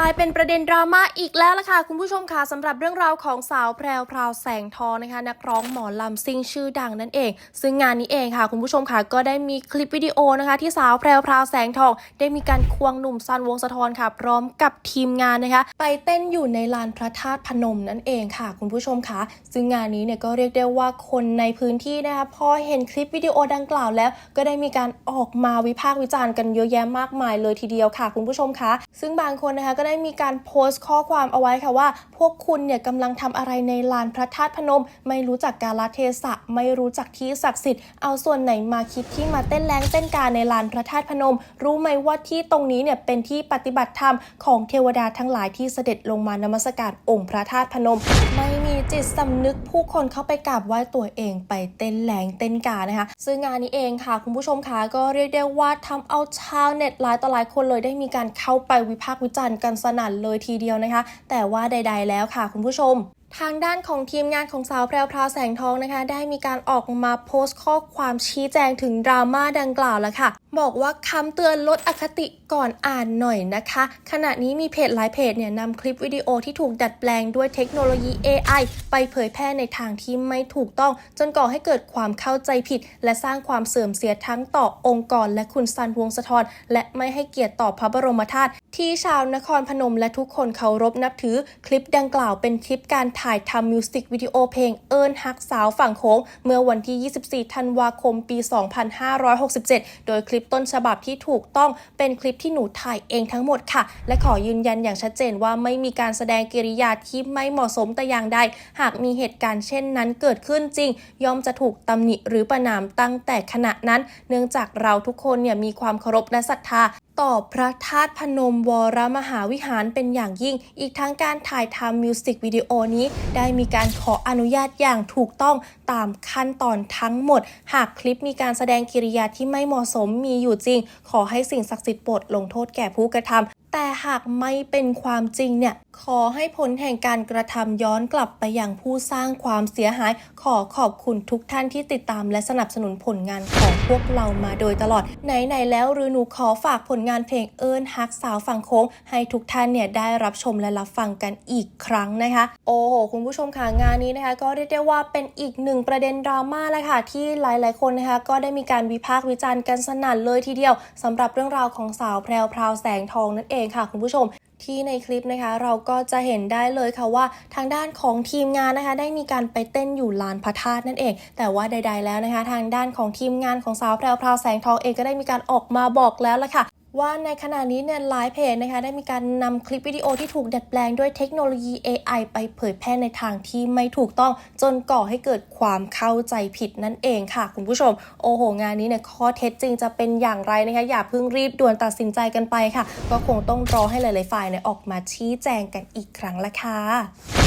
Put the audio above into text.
ลายเป็นประเด็นดราม่าอีกแล้วล่ะค่ะ คุณผู้ชมค่ะสำหรับเรื่องราวของสาวแพรวพราวแสงทองนะคะ นักร้องหมอลำซิ่งชื่อดังนั่นเอง ซึ่งงานนี้เองค่ะ คุณผู้ชมค่ะก็ได้มีคลิปวิดีโอนะคะ ที่สาวแพรวพราวแสงทอง ได้มีการควงหนุ่มซันวงสะทอนค่ะ พร้อมกับทีมงานนะคะ ไปเต้นอยู่ในลานพระธาตุพนมนั่นเองค่ะ คุณผู้ชมค่ะ ซึ่งงานนี้เนี่ยก็เรียกได้ว่าคนในพื้นที่นะคะพอเห็นคลิปวิดีโอดังกล่าวแล้ว ก็ได้มีการออกมาวิพากษ์วิจารณ์กันเยอะแยะมากมายเลยทีเดียวค่ะ คุณผู้ชมค่ะซึ่งบางคนนะคะก็ได้มีการโพสต์ข้อความเอาไว้ค่ะว่า พวกคุณเนี่ยกำลังทำอะไรในลานพระธาตุพนม ไม่รู้จักกาลเทศะ ไม่รู้จักที่ศักดิ์สิทธิ์เอาส่วนไหนมาคิดที่มาเต้นแรงเต้นกาในลานพระธาตุพนม รู้ไหมว่าที่ตรงนี้เนี่ยเป็นที่ปฏิบัติธรรมของเทวดาทั้งหลายที่เสด็จลงมานมัสการองค์พระธาตุพนม ไม่มีจิตสำนึกผู้คนเข้าไปกราบไหว้ตัวเองไปเต้นแรงเต้นกานะคะซึ่งงานนี้เองค่ะ คุณผู้ชมคะก็เรียกได้ว่าทำเอาชาวเน็ตหลายต่อหลายคนเลยได้มีการเข้าไปวิพากษ์วิจารณ์กันสนั่นเลยทีเดียวนะคะ แต่ว่าใด ๆ แล้วค่ะคุณผู้ชมทางด้านของทีมงานของสาวแพรวพราวแสงทองนะคะ ได้มีการออกมาโพสต์ข้อความชี้แจงถึงดราม่าดังกล่าวแล้วค่ะบอกว่าคำเตือนลดอคติก่อนอ่านหน่อยนะคะ ขณะนี้มีเพจหลายเพจเนี่ยนำคลิปวิดีโอที่ถูกดัดแปลงด้วยเทคโนโลยี AI ไปเผยแพร่ในทางที่ไม่ถูกต้อง จนก่อให้เกิดความเข้าใจผิด และสร้างความเสื่อมเสียทั้งต่อองค์กรและคุณซันวงสะทอนและไม่ให้เกียรติต่อพระบรมธาตุที่ชาวนครพนมและทุกคนเคารพนับถือ คลิปดังกล่าวเป็นคลิปการถ่ายทำมิวสิกวิดีโอเพลงเอิญฮักสาวฝั่งโค้งเมื่อวันที่ 24 ธันวาคม ปี 2567 โดยคลิปต้นฉบับที่ถูกต้องเป็นคลิปที่หนูถ่ายเองทั้งหมดค่ะ และขอยืนยันอย่างชัดเจนว่าไม่มีการแสดงกิริยาที่ไม่เหมาะสมแต่อย่างใด หากมีเหตุการณ์เช่นนั้นเกิดขึ้นจริง ย่อมจะถูกตำหนิหรือประนามตั้งแต่ขณะนั้น เนื่องจากเราทุกคนเนี่ยมีความเคารพและศรัทธา ต่อพระธาตุพนมวรมหาวิหารเป็นอย่างยิ่ง อีกทั้งการถ่ายทำมิวสิกวิดีโอนี้ได้มีการขออนุญาตอย่างถูกต้องตามขั้นตอนทั้งหมด หากคลิปมีการแสดงกิริยาที่ไม่เหมาะสมมีอยู่จริง ขอให้สิ่งศักดิ์สิทธิ์โปรดลงโทษแก่ผู้กระทำ แต่หากไม่เป็นความจริงเนี่ยขอให้ผลแห่งการกระทำย้อนกลับไปอยังผู้สร้างความเสียหาย ขอขอบคุณทุกท่านที่ติดตามและสนับสนุนผลงานของพวกเรามาโดยตลอด ไหนๆแล้วหรือหนูขอฝากผลงานเพลงเอิญฮักสาวฝั่งโค้ง ให้ทุกท่านเนี่ยได้รับชมและรับฟังกันอีกครั้งนะคะ โอ้โห คุณผู้ชมค่ะงานนี้นะคะ ก็เรียกได้ว่าเป็นอีกหนึ่งประเด็นดราม่าเลยค่ะ ที่หลายๆคนนะคะก็ได้มีการวิพากษ์วิจารณ์กันสนั่นเลยทีเดียวสำหรับเรื่องราวของสาวแพรวพราวแสงทองนั่นเององค่ะคุณผู้ชมที่ในคลิปนะคะเราก็จะเห็นได้เลยค่ะว่าทางด้านของทีมงานนะคะ ได้มีการไปเต้นอยู่ลานพระธาตุนั่นเอง แต่ว่าใด ๆแล้วนะคะ ทางด้านของทีมงานของสาวแพรวพราวแสงทองเองก็ได้มีการออกมาบอกแล้วละค่ะ ว่าในขณะนี้เนี่ยหลายเพจนะคะได้มีการนำคลิปวิดีโอที่ถูกดัดแปลงด้วยเทคโนโลยี AI ไปเผยแพร่ในทางที่ไม่ถูกต้องจนก่อให้เกิดความเข้าใจผิดนั่นเองค่ะ คุณผู้ชม โอ้โห งานนี้เนี่ยข้อเท็จจริงจะเป็นอย่างไรนะคะ อย่าเพิ่งรีบด่วนตัดสินใจกันไปค่ะ ก็คงต้องรอให้หลาย ๆ ฝ่ายเนี่ยออกมาชี้แจงกันอีกครั้งละค่ะ